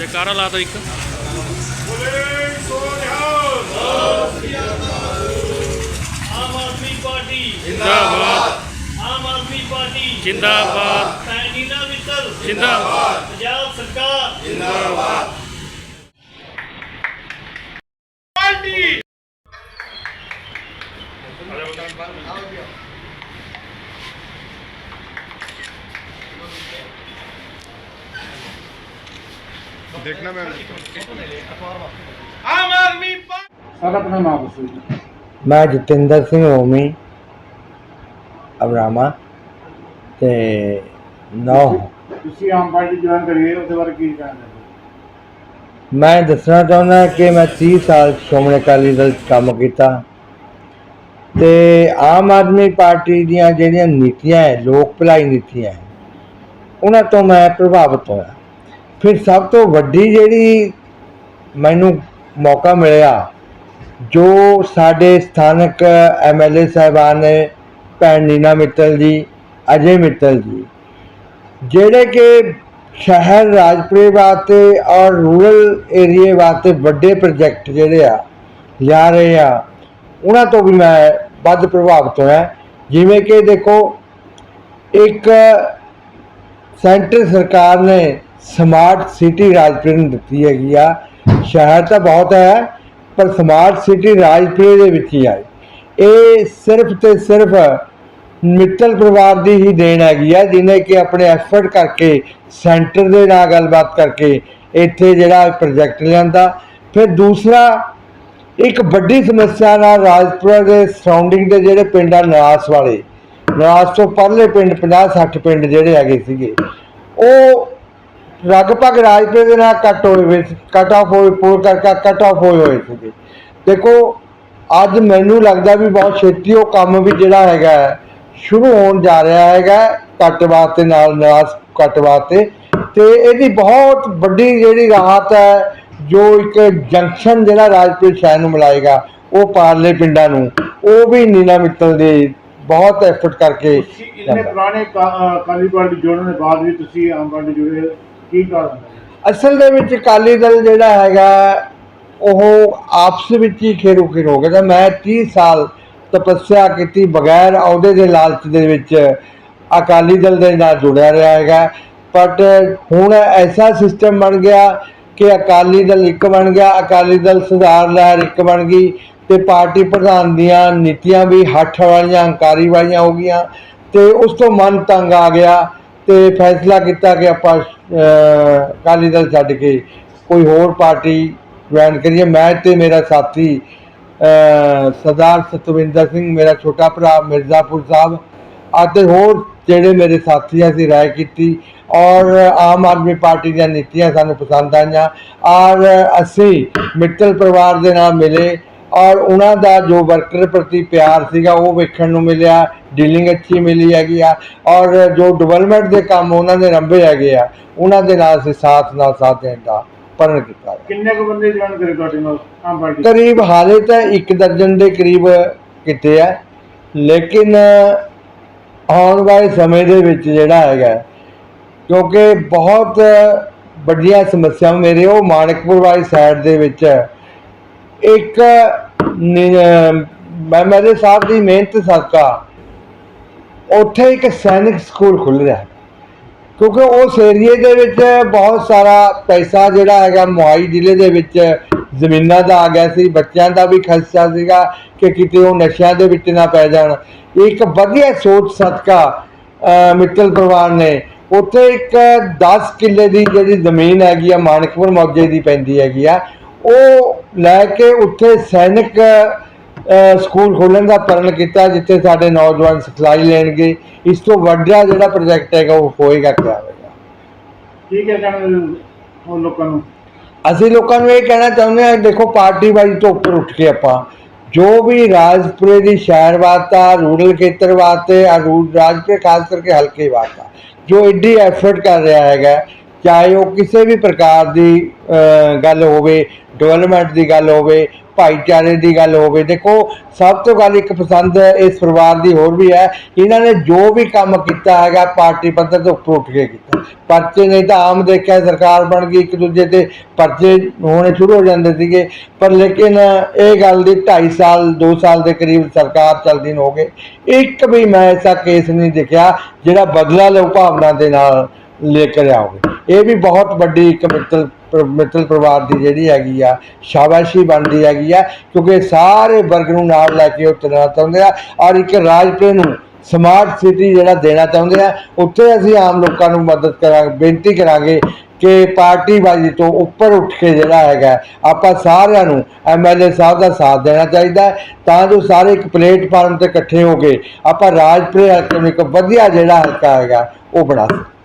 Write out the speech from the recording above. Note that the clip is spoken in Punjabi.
ਜੈਕਾਰਾ ਲਾ ਦਿਓ ਇੱਕ ਆਮ ਆਦਮੀ ਪਾਰਟੀ ਜਿੰਦਾਬਾਦ ਆਮ ਆਦਮੀ ਪਾਰਟੀ ਜਿੰਦਾਬਾਦ ਪੈਨੀਨਾ ਮਿੱਤਲ ਜਿੰਦਾਬਾਦ ਪੰਜਾਬ ਸਰਕਾਰ ਦੇਖਣਾ ਮੈਂ। ਸਰ ਆਪਣਾ ਨਾਮ ਦੱਸੋ ਜੀ। ਮੈਂ ਜਤਿੰਦਰ ਸਿੰਘ ਹੋਮੀ ਅਬਰਾਮਾ ਤੇ ਨੌ। ਤੁਸੀਂ ਆਮ ਪਾਰਟੀ ਜੁਆਇਨ ਕਰੀਏ ਉਹਦੇ ਬਾਰੇ ਕੀ ਕਹਿਣਾ ਮੈਂ ਦੱਸਣਾ ਚਾਹੁੰਦਾ ਕਿ ਮੈਂ 30 ਸਾਲ ਸ਼੍ਰੋਮਣੀ ਅਕਾਲੀ ਦਲ 'ਚ ਕੰਮ ਕੀਤਾ ਤੇ ਆਮ ਆਦਮੀ ਪਾਰਟੀ ਦੀਆਂ ਜਿਹੜੀਆਂ ਨੀਤੀਆਂ ਹੈ ਲੋਕ ਭਲਾਈ ਨੀਤੀਆਂ ਹੈ ਉਹਨਾਂ ਤੋਂ ਮੈਂ ਪ੍ਰਭਾਵਿਤ ਹੋਇਆ। ਫਿਰ ਸਭ ਤੋਂ ਵੱਡੀ ਜਿਹੜੀ ਮੈਨੂੰ ਮੌਕਾ ਮਿਲਿਆ, ਜੋ ਸਾਡੇ ਸਥਾਨਕ ਐਮਐਲਏ ਸਾਹਿਬਾਨ ਨੇ, ਭੈਣ ਨੀਨਾ ਮਿੱਤਲ ਜੀ, ਅਜੇ ਮਿੱਤਲ ਜੀ, ਜਿਹੜੇ ਕਿ ਸ਼ਹਿਰ ਰਾਜਪੁਰੇ ਵਾਸਤੇ ਔਰ ਰੂਰਲ ਏਰੀਏ ਵਾਸਤੇ ਵੱਡੇ ਪ੍ਰੋਜੈਕਟ ਜਿਹੜੇ ਆ, ਲਿਆ ਰਹੇ ਆ, ਉਹਨਾਂ ਤੋਂ ਵੀ ਮੈਂ ਵੱਧ ਪ੍ਰਭਾਵਿਤ ਹੋਇਆ। ਜਿਵੇਂ ਕਿ ਦੇਖੋ, ਇੱਕ ਸੈਂਟਰ ਸਰਕਾਰ ਨੇ ਸਮਾਰਟ ਸਿਟੀ ਰਾਜਪੁਰੇ ਨੂੰ ਦਿੱਤੀ ਹੈਗੀ ਆ। ਸ਼ਹਿਰ ਤਾਂ ਬਹੁਤ ਹੈ, ਪਰ ਸਮਾਰਟ ਸਿਟੀ ਰਾਜਪੁਰੇ ਦੇ ਵਿੱਚ ਹੀ ਆਈ ਇਹ। ਸਿਰਫ ਤੇ ਸਿਰਫ ਮਿੱਤਲ ਪਰਿਵਾਰ ਦੀ ਹੀ ਦੇਣ ਹੈਗੀ ਆ ਜਿਨੇ ਕਿ ਆਪਣੇ ਐਫਰਟ ਕਰਕੇ ਸੈਂਟਰ ਦੇ ਨਾਲ ਗੱਲਬਾਤ ਕਰਕੇ ਇੱਥੇ ਜਿਹੜਾ ਪ੍ਰੋਜੈਕਟ ਲਿਆਂਦਾ। ਫਿਰ ਦੂਸਰਾ, ਇੱਕ ਵੱਡੀ ਸਮੱਸਿਆ ਨਾਲ ਰਾਜਪੁਰਾ ਦੇ ਸਰਾਊਂਡਿੰਗ ਦੇ ਜਿਹੜੇ ਪਿੰਡ ਆ ਨਿਵਾਸ ਵਾਲੇ ਨਿਵਾਸ ਤੋਂ ਪਰਲੇ ਪਿੰਡ 50 60 ਪਿੰਡ ਜਿਹੜੇ ਹੈਗੇ ਸੀਗੇ, ਉਹ ਲਗਭਗ ਰਾਜਪੁਰੇ ਦੇ ਨਾਲ ਕੱਟ ਹੋਏ ਹੋਏ ਸੀ ਕੱਟ ਆਫ ਹੋਏ ਪੂਰ ਕਰਕੇ ਕੱਟ ਆਫ ਹੋਏ ਹੋਏ ਸੀਗੇ। ਦੇਖੋ, ਅੱਜ ਮੈਨੂੰ ਲੱਗਦਾ ਵੀ ਬਹੁਤ ਛੇਤੀ ਉਹ ਕੰਮ ਵੀ ਜਿਹੜਾ ਹੈਗਾ ਸ਼ੁਰੂ ਹੋਣ ਜਾ ਰਿਹਾ ਹੈਗਾ ਕੱਟ ਵਾਸਤੇ ਨਾਲ ਨਿਵਾਸ ਕੱਟ ਵਾਸਤੇ। ਤੇ ਇਹਦੀ ਬਹੁਤ ਵੱਡੀ ਜਿਹੜੀ ਰਾਹਤ ਹੈ, ਜੋ ਇੱਕ ਜੰਕਸ਼ਨ ਜਿਹੜਾ ਰਾਜਪੁਰ ਸ਼ਹਿਰ ਨੂੰ ਮਿਲਾਏਗਾ, ਉਹ ਪਾਰਲੇ ਪਿੰਡਾਂ ਨੂੰ, ਉਹ ਵੀ ਨੀਲਾ ਮਿੱਤਲ ਦੇ ਬਹੁਤ ਐਫਰਟ ਕਰਕੇ ਇੰਨੇ ਪੁਰਾਣੇ ਕਾ- ਪਾਰਟੀ ਜੁੜਨ ਦੇ ਬਾਅਦ ਵੀ ਤੁਸੀਂ ਆਮ ਪਾਰਟੀ ਜੁੜੇ ਕੀ ਕਾਰਨ ਹੈ? ਅਸਲ ਦੇ ਵਿੱਚ ਅਕਾਲੀ ਦਲ ਜਿਹੜਾ ਹੈਗਾ, ਉਹ ਆਪਸ ਵਿੱਚ ਹੀ ਖੇਰੂ ਖੇਰ ਹੋ ਗਿਆ। ਤਾਂ ਮੈਂ 30 ਸਾਲ ਤਪੱਸਿਆ ਕੀਤੀ ਬਗੈਰ ਅਹੁਦੇ ਦੇ ਲਾਲਚ ਦੇ ਵਿੱਚ ਅਕਾਲੀ ਦਲ ਦੇ ਨਾਲ ਜੁੜਿਆ ਰਿਹਾ ਹੈਗਾ। ਬਟ ਹੁਣ ਐਸਾ ਸਿਸਟਮ ਬਣ ਗਿਆ ਕਿ ਅਕਾਲੀ ਦਲ ਇੱਕ ਬਣ ਗਿਆ, ਅਕਾਲੀ ਦਲ ਸੁਧਾਰ ਲਹਿਰ ਇੱਕ ਬਣ ਗਈ ਤੇ ਪਾਰਟੀ ਪ੍ਰਧਾਨ ਦੀਆਂ ਨੀਤੀਆਂ ਵੀ ਹੱਠ ਵਾਲੀਆਂ, ਹੰਕਾਰੀ ਵਾਲੀਆਂ ਹੋ ਗਈਆਂ ਤੇ ਉਸ ਤੋਂ ਮਨ ਤੰਗ ਆ ਗਿਆ ਤੇ ਫੈਸਲਾ ਕੀਤਾ ਕਿ ਆਪਾਂ ਅਕਾਲੀ ਦਲ ਛੱਡ ਕੇ ਕੋਈ ਹੋਰ ਪਾਰਟੀ ਜੁਆਇਨ ਕਰੀਏ। ਮੈਂ ਤੇ ਮੇਰਾ ਸਾਥੀ ਸਰਦਾਰ ਸਤਵਿੰਦਰ ਸਿੰਘ ਮੇਰਾ ਛੋਟਾ ਭਰਾ ਮਿਰਜ਼ਾਪੁਰ ਸਾਹਿਬ ਅਤੇ ਹੋਰ ਜਿਹੜੇ ਮੇਰੇ ਸਾਥੀ ਆ, ਅਸੀਂ ਰਾਏ ਕੀਤੀ ਔਰ ਆਮ ਆਦਮੀ ਪਾਰਟੀ ਦੀਆਂ ਨੀਤੀਆਂ ਸਾਨੂੰ ਪਸੰਦ ਆਈਆਂ ਔਰ ਅਸੀਂ ਮਿੱਤਲ ਪਰਿਵਾਰ ਦੇ ਨਾਲ ਮਿਲੇ ਔਰ ਉਹਨਾਂ ਦਾ ਜੋ ਵਰਕਰ ਪ੍ਰਤੀ ਪਿਆਰ ਸੀਗਾ ਉਹ ਵੇਖਣ ਨੂੰ ਮਿਲਿਆ ਡੀਲਿੰਗ ਅੱਛੀ ਮਿਲੀ ਹੈਗੀ ਆ ਔਰ ਜੋ ਡਿਵੈਲਪਮੈਂਟ ਦੇ ਕੰਮ ਉਹਨਾਂ ਦੇ ਰੰਭੇ ਹੈਗੇ ਆ ਉਹਨਾਂ ਦੇ ਨਾਲ ਅਸੀਂ ਸਾਥ ਨਾਲ ਸਾਥ ਦੇਣ ਦਾ ਪਰਨ ਕੀਤਾ ਕਿੰਨੇ ਕੁ ਬੰਦੇ ਜੁਆਇਨ ਕਰੇ ਤੁਹਾਡੇ ਨਾਲ ਆਮ ਪਾਰਟੀ? ਕਰੀਬ ਹਾਲੇ ਤਾਂ ਇੱਕ ਦਰਜਨ ਦੇ ਕਰੀਬ ਕਿਤੇ ਆ ਲੇਕਿਨ ਆਉਣ ਵਾਲੇ ਸਮੇਂ ਦੇ ਵਿੱਚ ਜਿਹੜਾ ਹੈਗਾ ਕਿਉਂਕਿ ਬਹੁਤ ਵੱਡੀਆਂ ਸਮੱਸਿਆਵਾਂ ਮੇਰੇ ਉਹ ਮਾਨਕਪੁਰ ਵਾਲੀ ਸਾਈਡ ਦੇ ਵਿੱਚ ਇੱਕ ਮੈਂ ਮੇਰੇ ਸਾਹਿਬ ਦੀ ਮਿਹਨਤ ਸਦਕਾ ਉੱਥੇ ਇੱਕ ਸੈਨਿਕ ਸਕੂਲ ਖੁੱਲ ਰਿਹਾ ਕਿਉਂਕਿ ਉਸ ਏਰੀਏ ਦੇ ਵਿੱਚ ਬਹੁਤ ਸਾਰਾ ਪੈਸਾ ਜਿਹੜਾ ਹੈਗਾ ਮੁਹਾਈ ਜ਼ਿਲ੍ਹੇ ਦੇ ਵਿੱਚ ਜ਼ਮੀਨਾਂ ਦਾ ਆ ਗਿਆ ਸੀ, ਬੱਚਿਆਂ ਦਾ ਵੀ ਖਰਚਾ ਸੀਗਾ ਕਿ ਕਿਤੇ ਉਹ ਨਸ਼ਿਆਂ ਦੇ ਵਿੱਚ ਨਾ ਪੈ ਜਾਣ। ਇੱਕ ਵਧੀਆ ਸੋਚ ਸਦਕਾ ਮਿੱਤਲ ਪਰਿਵਾਰ ਨੇ। ਉੱਥੇ ਇੱਕ 10 ਕਿੱਲੇ ਦੀ ਜਿਹੜੀ ਜ਼ਮੀਨ ਹੈਗੀ ਆ ਮਾਨਕਪੁਰ ਮੌਜੇ ਦੀ ਪੈਂਦੀ ਹੈਗੀ ਆ। ਉਹ ਲੈ ਕੇ ਉੱਥੇ ਸੈਨਿਕ ਸਕੂਲ ਖੋਲ੍ਹਣ ਦਾ ਪਰਨ ਕੀਤਾ ਜਿੱਥੇ ਸਾਡੇ ਨੌਜਵਾਨ ਸਿਖਲਾਈ ਲੈਣਗੇ। ਇਸ ਤੋਂ ਵੱਡਾ ਜਿਹੜਾ ਪ੍ਰੋਜੈਕਟ ਹੈਗਾ ਉਹ ਹੋਏਗਾ ਕਿਆ ਹੋਏਗਾ ਕੀ ਕਹਿਣਾ ਚਾਹੁੰਦੇ ਹੋ ਲੋਕਾਂ ਨੂੰ? ਅਸੀਂ ਲੋਕਾਂ ਨੂੰ ਇਹ ਕਹਿਣਾ ਚਾਹੁੰਦੇ ਹਾਂ ਦੇਖੋ ਪਾਰਟੀ ਵਾਈਜ਼ ਤੋਂ ਉੱਪਰ ਉੱਠ ਕੇ ਆਪਾਂ ਜੋ ਵੀ ਰਾਜਪੁਰੇ ਦੀ ਸ਼ਹਿਰ ਵਾਸਤਾ ਰੂਰਲ ਖੇਤਰ ਵਾਸਤੇ ਆ ਰਾਜਪੁਰੇ ਖਾਸ ਕਰਕੇ ਹਲਕੇ ਵਾਸਤਾ ਜੋ ਐਡੀ ਐਫਰਟ ਕਰ ਰਿਹਾ ਹੈਗਾ ਚਾਹੇ ਉਹ ਕਿਸੇ ਵੀ ਪ੍ਰਕਾਰ ਦੀ ਗੱਲ ਹੋਵੇ ਡਿਵੈਲਪਮੈਂਟ ਦੀ ਗੱਲ ਹੋਵੇ ਭਾਈਚਾਰੇ ਦੀ ਗੱਲ ਹੋਵੇ। ਦੇਖੋ, ਸਭ ਤੋਂ ਗੱਲ ਇੱਕ ਪਸੰਦ ਇਸ ਪਰਿਵਾਰ ਦੀ ਹੋਰ ਵੀ ਹੈ। ਇਹਨਾਂ ਨੇ ਜੋ ਵੀ ਕੰਮ ਕੀਤਾ ਹੈਗਾ, ਪਾਰਟੀ ਪੱਧਰ ਤੋਂ ਉੱਪਰ ਉੱਠ ਕੇ ਕੀਤਾ। ਪਰਚੇ ਨਹੀਂ ਤਾਂ ਆਮ ਦੇਖਿਆ ਸਰਕਾਰ ਬਣ ਗਈ, ਇੱਕ ਦੂਜੇ ਤੇ ਪਰਚੇ ਹੋਣੇ ਸ਼ੁਰੂ ਹੋ ਜਾਂਦੇ ਸੀਗੇ। ਪਰ ਲੇਕਿਨ ਇਹ ਗੱਲ ਦੀ 2.5 ਸਾਲ 2 ਸਾਲ ਦੇ ਕਰੀਬ ਸਰਕਾਰ ਚੱਲਦੀ ਨੂੰ ਹੋ ਗਏ। ਇੱਕ ਵੀ ਮੈਂ ਐਸਾ ਕੇਸ ਨਹੀਂ ਦੇਖਿਆ ਜਿਹੜਾ ਬਦਲਾ ਲਓ ਭਾਵਨਾ ਦੇ ਨਾਲ ਲੈ ਕੇ ਆਓਗੇ ਇਹ ਵੀ ਬਹੁਤ ਵੱਡੀ ਇੱਕ ਮਿੱਤਲ ਪਰ- ਮਿੱਤਲ ਪਰਿਵਾਰ ਦੀ ਜਿਹੜੀ ਹੈਗੀ ਆ, ਸ਼ਾਬਾਸ਼ੀ ਬਣਦੀ ਹੈਗੀ ਆ, ਕਿਉਂਕਿ ਸਾਰੇ ਵਰਗ ਨੂੰ ਨਾਲ ਲੈ ਕੇ ਉਹ ਚੱਲਣਾ ਚਾਹੁੰਦੇ ਆ। ਔਰ ਇੱਕ ਰਾਜਪੁਰ ਨੂੰ ਸਮਾਰਟ ਸਿਟੀ ਜਿਹੜਾ ਦੇਣਾ ਚਾਹੁੰਦੇ ਆ, ਉੱਥੇ ਅਸੀਂ ਆਮ ਲੋਕਾਂ ਨੂੰ ਮਦਦ ਕਰਾਂਗੇ, ਬੇਨਤੀ ਕਰਾਂਗੇ ਕਿ ਪਾਰਟੀਬਾਜ਼ੀ ਤੋਂ ਉੱਪਰ ਉੱਠ ਕੇ ਜਿਹੜਾ ਹੈਗਾ, ਆਪਾਂ ਸਾਰਿਆਂ ਨੂੰ ਐਮਐਲਏ ਸਾਹਿਬ ਦਾ ਸਾਥ ਦੇਣਾ ਚਾਹੀਦਾ ਹੈ। ਤਾਂ ਜੋ ਸਾਰੇ ਇੱਕ ਪਲੇਟਫਾਰਮ ਤੇ ਇਕੱਠੇ ਹੋ ਕੇ ਆਪਾਂ ਰਾਜਪੁਰੇ ਹਲਕੇ ਨੂੰ ਇੱਕ ਵਧੀਆ ਜਿਹੜਾ ਹਲਕਾ ਹੈਗਾ, ਉਹ ਬਣਾ ਸਕੀਏ।